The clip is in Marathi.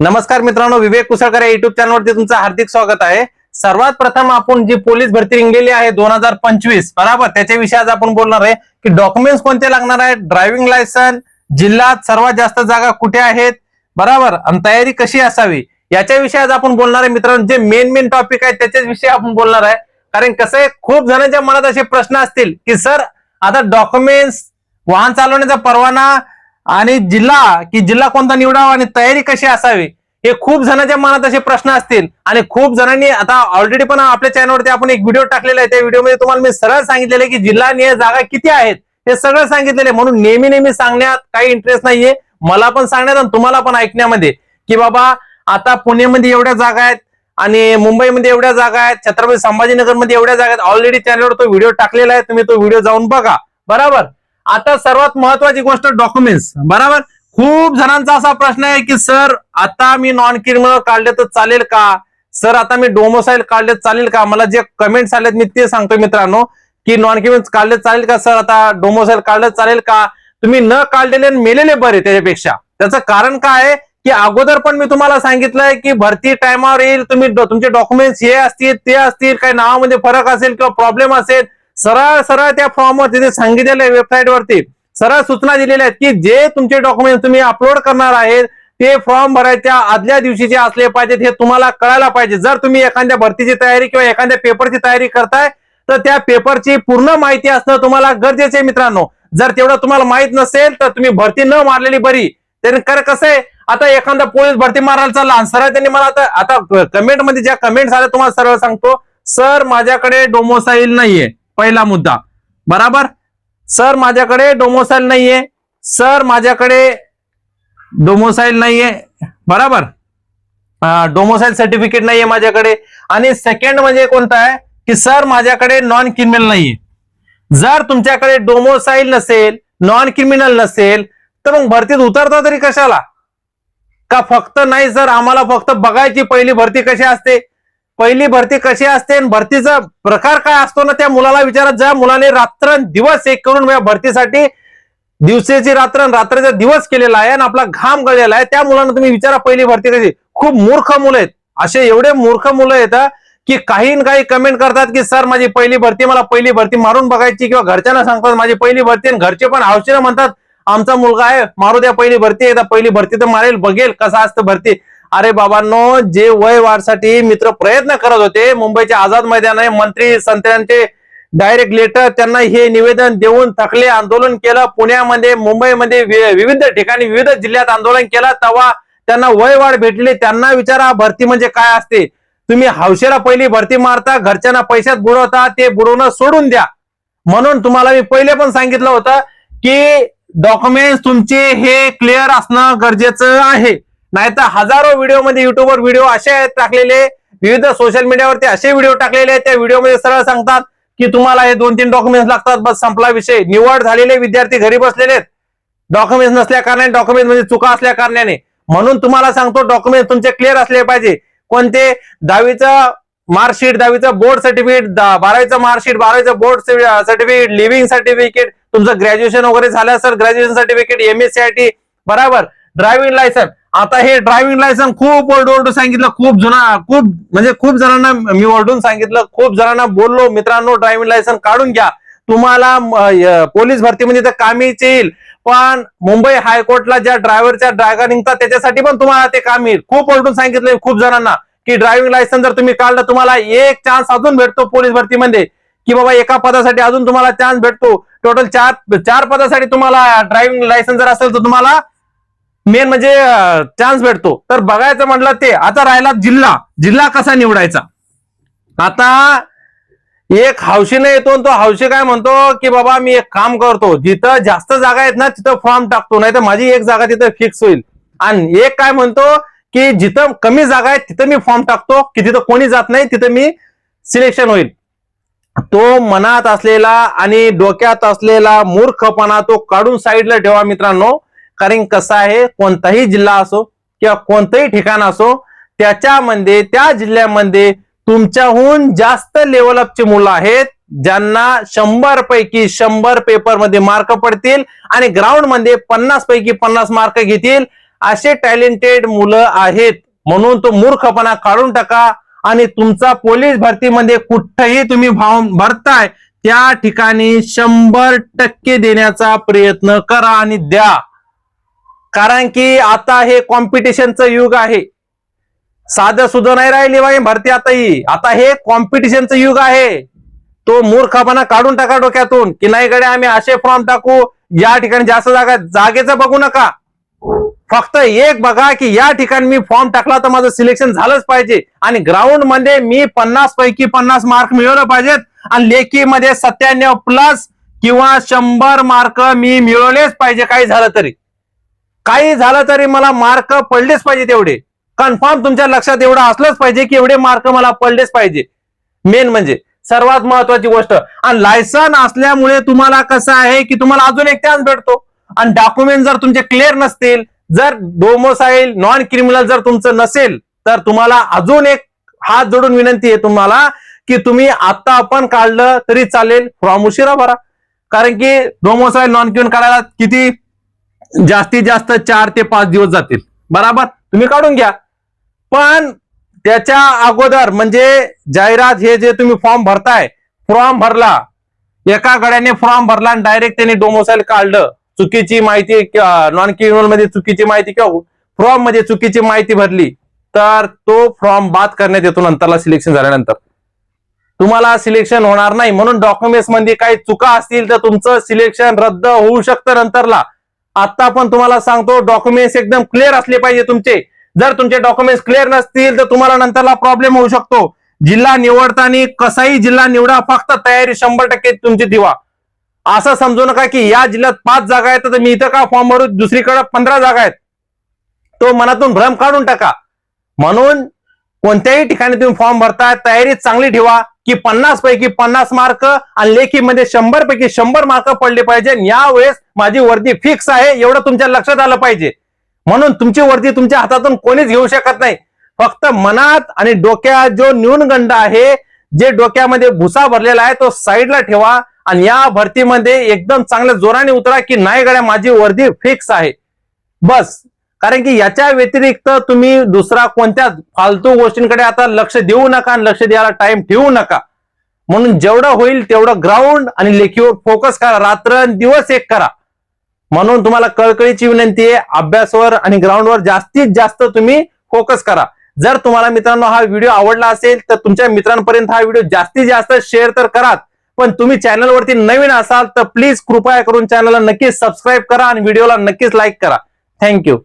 नमस्कार मित्रांनो विवेक कुसळकर या युट्यूब चॅनलवरती तुमचं हार्दिक स्वागत आहे. सर्वात प्रथम आपण जी पोलीस भरती रिंगलेली आहे दोन हजार पंचवीस बरोबर? त्याच्याविषयी आज आपण बोलणार आहे की डॉक्युमेंट्स कोणते लागणार आहेत ड्रायव्हिंग लायसन जिल्ह्यात सर्वात जास्त जागा कुठे आहेत बरोबर? आणि तयारी कशी असावी? याच्याविषयी आज आपण बोलणार आहे. मित्रांनो जे मेन मेन टॉपिक आहेत त्याच्याच विषयी आपण बोलणार आहे. कारण कसं आहे खूप जणांच्या मनात असे प्रश्न असतील की सर आता डॉक्युमेंट्स वाहन चालवण्याचा परवाना आणि जिल्हा की जिल्हा कोणता निवडावा आणि तयारी कशी असावी हे खूप जणांच्या मनात असे प्रश्न असतील. आणि खूप जणांनी आता ऑलरेडी पण आपल्या चॅनलवरती आपण एक व्हिडिओ टाकलेला आहे. त्या व्हिडिओमध्ये तुम्हाला मी सरळ सांगितलेलं आहे की जिल्हा निय जागा किती आहेत हे सगळं सांगितलेलं आहे. म्हणून नेहमी नेहमी सांगण्यात काही इंटरेस्ट नाहीये. मला पण सांगण्यात आणि तुम्हाला पण ऐकण्यामध्ये की बाबा आता पुण्यामध्ये एवढ्या जागा आहेत आणि मुंबईमध्ये एवढ्या जागा आहेत छत्रपती संभाजीनगरमध्ये एवढ्या जागा आहेत. ऑलरेडी चॅनलवर तो व्हिडिओ टाकलेला आहे. तुम्ही तो व्हिडिओ जाऊन बघा. बरोबर? आता सर्वात महत्वाची गोष्ट डॉक्युमेंट्स बरोबर? खूप जणांचा असा प्रश्न आहे की सर आता मी नॉन क्रिमिनल काढले तर चालेल का? सर आता मी डोमोसाईल काढले तर चालेल का? मला जे कमेंट्स आलेत मी ते सांगतो मित्रांनो की नॉन क्रिमिनल काढले चालेल का? सर आता डोमोसाईल काढलं चालेल का? तुम्ही न काढलेले मेलेले बरे त्याच्यापेक्षा. त्याचं कारण काय आहे? की अगोदर पण मी तुम्हाला सांगितलंय की भरती टायमावर येईल तुम्ही तुमचे डॉक्युमेंट्स हे असतील ते असतील काही नावामध्ये फरक असेल किंवा प्रॉब्लेम असेल सरळ सरळ त्या फॉर्मवर तिथे सांगितलेलं आहे वेबसाईटवरती सरळ सूचना दिलेल्या आहेत की जे तुमचे डॉक्युमेंट तुम्ही अपलोड करणार आहेत ते फॉर्म भरायच्या आदल्या दिवशीचे असले पाहिजेत हे तुम्हाला कळायला पाहिजे. जर तुम्ही एखाद्या भरतीची तयारी किंवा एखाद्या पेपरची तयारी करताय तर त्या पेपरची पूर्ण माहिती असणं तुम्हाला गरजेचे आहे मित्रांनो. जर तेवढं तुम्हाला माहीत नसेल तर तुम्ही भरती न मारलेली बरी. त्याने कर कसं आहे आता एखादा पोलीस भरती मारायला चालला आणि सरळ त्यांनी मला आता आता कमेंटमध्ये ज्या कमेंट्स आल्या तुम्हाला सरळ सांगतो सर माझ्याकडे डोमोसाईल नाहीये. पहिला मुद्दा. बराबर? सर माझ्याकडे डोमोसाईल नाहीये. सर माझ्याकडे डोमोसाईल नाहीये. बराबर? डोमोसाईल सर्टिफिकेट नाहीये माझ्याकडे. आणि सेकंड म्हणजे कोणता आहे? की सर माझ्याकडे नॉन क्रिमिनल नाहीये. जर तुमच्याकडे डोमोसाईल नसेल नॉन क्रिमिनल नसेल तर मग भरतीत उतरता तरी कशाला? का फक्त नाही सर? आम्हाला फक्त बघायची पहिली भरती कशी असते? पहिली भरती कशी असते आणि भरतीचा प्रकार काय असतो ना त्या मुलाला विचारत जा. मुलाने रात्र दिवस एक करून या भरतीसाठी दिवसेची रात्र रात्रीचा दिवस केलेला आहे आणि आपला घाम गळलेला आहे. त्या मुलांना तुम्ही विचारा पहिली भरती कशी. खूप मूर्ख मुलं आहेत. असे एवढे मूर्ख मुलं येतात की काही ना काही कमेंट करतात की सर माझी पहिली भरती मला पहिली भरती मारून बघायची किंवा घरच्यांना सांगतात माझी पहिली भरती आणि घरचे पण हौशीनं म्हणतात आमचा मुलगा आहे मारू द्या पहिली भरती एकदा पहिली भरती तर मारेल बघेल कसं असतं भरती. अरे बाबांनो जे वय वाढसाठी मित्र प्रयत्न करत होते मुंबईच्या आझाद मैदान आहे मंत्री संत्र्यांचे डायरेक्ट लेटर त्यांना हे निवेदन देऊन थकले आंदोलन केलं. पुण्यामध्ये मुंबईमध्ये विविध ठिकाणी विविध जिल्ह्यात आंदोलन केलं. तेव्हा त्यांना वय वाढ भेटली. त्यांना विचारा भरती म्हणजे काय असते? तुम्ही हौशेला पहिली भरती मारता घरच्यांना पैशात बुडवता ते बुडवणं सोडून द्या. म्हणून तुम्हाला मी पहिले पण सांगितलं होतं की डॉक्युमेंट्स तुमचे हे क्लिअर असणं गरजेचं आहे. नाहीतर हजारो व्हिडिओमध्ये युट्यूबवर व्हिडिओ असे आहेत टाकलेले विविध सोशल मीडियावरती असे व्हिडिओ टाकलेले आहेत. त्या व्हिडिओमध्ये सरळ सांगतात की तुम्हाला हे दोन तीन डॉक्युमेंट्स लागतात बस संपला विषय. निवड झालेले विद्यार्थी घरी बसलेले आहेत. डॉक्युमेंट्स नसल्या कारणाने डॉक्युमेंट म्हणजे चुका असल्या कारणाने. म्हणून तुम्हाला सांगतो डॉक्युमेंट तुमचे क्लिअर असले पाहिजे. कोणते? दहावीचं मार्कशीट दहावीचं बोर्ड सर्टिफिकेट बारावीचं मार्कशीट बारावीचं बोर्ड सर्टिफिकेट लिव्हिंग सर्टिफिकेट तुमचं ग्रॅज्युएशन वगैरे झालं असेल graduation certificate M S C I T बरोबर. ड्रायव्हिंग लायसन आता हे ड्रायव्हिंग लायसन खूप ओरडू ओरडू सांगितलं खूप जुना खूप म्हणजे खूप जणांना मी ओरडून सांगितलं खूप जणांना बोललो मित्रांनो ड्रायव्हिंग लायसन काढून घ्या. तुम्हाला पोलीस भरती म्हणजे पोलीस भरतीमध्ये तर कामीच येईल. पण मुंबई हायकोर्टला ज्या ड्रायव्हरच्या ड्रायव्हर निघतात त्याच्यासाठी पण तुम्हाला ते काम येईल. खूप ओरडून सांगितलंय खूप जणांना की ड्रायव्हिंग लायसन जर तुम्ही काढलं तुम्हाला एक चान्स अजून भेटतो पोलीस भरतीमध्ये की बाबा एका पदासाठी अजून तुम्हाला चान्स भेटतो. टोटल चार चार पदासाठी तुम्हाला ड्रायव्हिंग लायसन जर असेल तर तुम्हाला मेन म्हणजे चान्स भेटतो. तर बघायचं म्हटलं ते आता राहिला जिल्हा. जिल्हा कसा निवडायचा? आता एक हौशीने येतो आणि तो हौशी काय म्हणतो की बाबा मी एक काम करतो. जिथं जास्त जागा आहेत ना तिथं फॉर्म टाकतो. नाही तर माझी एक जागा तिथं फिक्स होईल. आणि एक काय म्हणतो की जिथं कमी जागा आहे तिथं मी फॉर्म टाकतो. की तिथं कोणी जात नाही तिथं मी सिलेक्शन होईल. तो मनात असलेला आणि डोक्यात असलेला मूर्खपणा तो काढून साईडला ठेवा मित्रांनो. कारण कसं आहे? कोणताही जिल्हा असो किंवा कोणतंही ठिकाण असो त्याच्यामध्ये त्या जिल्ह्यामध्ये तुमच्याहून जास्त लेवल अपचे मुलं आहेत ज्यांना शंभर पैकी शंभर पेपरमध्ये मार्क पडतील आणि ग्राउंडमध्ये पन्नास पैकी पन्नास मार्क घेतील असे टॅलेंटेड मुलं आहेत. म्हणून तो मूर्खपणा काढून टाका आणि तुमचा पोलीस भरतीमध्ये कुठंही तुम्ही भाव भरताय त्या ठिकाणी शंभर टक्के देण्याचा प्रयत्न करा आणि द्या. कारण की आता हे कॉम्पिटिशनचं युग आहे. साधं सुद्धा नाही राहिली बाई भरती आता ही. आता हे कॉम्पिटिशनचं युग आहे. तो मूर्खपणा काढून टाका डोक्यातून. की नाही गडे आम्ही असे फॉर्म टाकू या ठिकाणी जास्त जागा जागेचं बघू नका. फक्त एक बघा की या ठिकाणी मी फॉर्म टाकला तर माझं सिलेक्शन झालंच पाहिजे. आणि ग्राउंडमध्ये मी पन्नास पैकी पन्नास मार्क मिळवलं पाहिजेत. आणि लेखी मध्ये सत्त्याण्णव प्लस किंवा शंभर मार्क मी मिळवलेच पाहिजे. काही झालं तरी. काही झालं तरी मला मार्क पडलेच पाहिजे तेवढे. कन्फर्म तुमच्या लक्षात एवढं असलंच पाहिजे की एवढे मार्क मला पडलेच पाहिजे. मेन म्हणजे सर्वात महत्वाची गोष्ट आणि लायसन असल्यामुळे तुम्हाला कसं आहे की तुम्हाला अजून एक चान्स भेटतो. आणि डॉक्युमेंट जर तुमचे क्लिअर नसतील जर डोमोसाईल नॉन क्रिमिनल जर तुमचं नसेल तर तुम्हाला अजून एक हात जोडून विनंती आहे तुम्हाला की तुम्ही आता आपण काढलं तरी चालेल. फॉर्म उशिरा भरा. कारण की डोमोसाईल नॉन क्रिमिनल काढायला किती जास्तीत जास्त चार ते पाच दिवस जातील. बराबर? तुम्ही काढून घ्या. पण त्याच्या अगोदर म्हणजे जाहिरात हे जे तुम्ही फॉर्म भरताय फॉर्म भरला. एका गड्याने फॉर्म भरला आणि डायरेक्ट त्यांनी डोमोसाईल काढलं. चुकीची माहिती नॉन क्रिमिनलमध्ये चुकीची माहिती किंवा फॉर्ममध्ये चुकीची माहिती भरली तर तो फॉर्म बाद करण्यात येतो नंतरला सिलेक्शन झाल्यानंतर. तुम्हाला सिलेक्शन होणार नाही. म्हणून डॉक्युमेंट्समध्ये काही चुका असतील तर तुमचं सिलेक्शन रद्द होऊ शकतं नंतरला. आता पण तुम्हाला सांगतो डॉक्युमेंट्स एकदम क्लिअर असले पाहिजे तुमचे. जर तुमचे डॉक्युमेंट्स क्लिअर नसतील तर तुम्हाला नंतरला प्रॉब्लेम होऊ शकतो. जिल्हा निवडताना कसाही जिल्हा निवडा फक्त तयारी शंभर टक्के तुमची ठेवा असं समजू नका की या जिल्ह्यात पाच जागा आहेत तर मी इथं का फॉर्म भरू? दुसरीकडे पंधरा जागा आहेत. तो मनातून भ्रम काढून टाका. म्हणून कोणत्याही ठिकाणी तुम्ही फॉर्म भरताय तयारी चांगली ठेवा. की पन्नास पैकी पन्नास मार्क आणि लेखीमध्ये शंभर पैकी शंभर मार्क पडले पाहिजे. आणि यावेळेस माझी वर्दी फिक्स आहे. एवढं तुमच्या लक्षात आलं पाहिजे. म्हणून तुमची वर्दी तुमच्या हातातून कोणीच घेऊ शकत नाही. फक्त मनात आणि डोक्यात जो न्यूनगंड आहे जे डोक्यामध्ये भुसा भरलेला आहे तो साईडला ठेवा. आणि या भरतीमध्ये एकदम चांगल्या जोराने उतरा की नाही गड्या माझी वर्दी फिक्स आहे. बस. कारण की याच्या व्यतिरिक्त तुम्ही दुसरा कोणत्या फालतू गोष्टींकडे आता लक्ष देऊ नका आणि लक्ष द्यायला टाइम ठेवू नका. म्हणून जेवढं होईल तेवढं ग्राउंड आणि लेखीवर फोकस करा. रात्र दिवस एक करा. म्हणून तुम्हाला कळकळीची विनंती आहे अभ्यासवर आणि ग्राउंडवर जास्तीत जास्त तुम्ही फोकस करा. जर तुम्हाला मित्रांनो हा व्हिडिओ आवडला असेल तर तुमच्या मित्रांपर्यंत हा व्हिडिओ जास्तीत जास्त शेअर तर करा पण तुम्ही चॅनलवरती नवीन असाल तर प्लीज कृपया करून चॅनलला नक्कीच सबस्क्राईब करा आणि व्हिडिओला नक्कीच लाईक करा. थँक्यू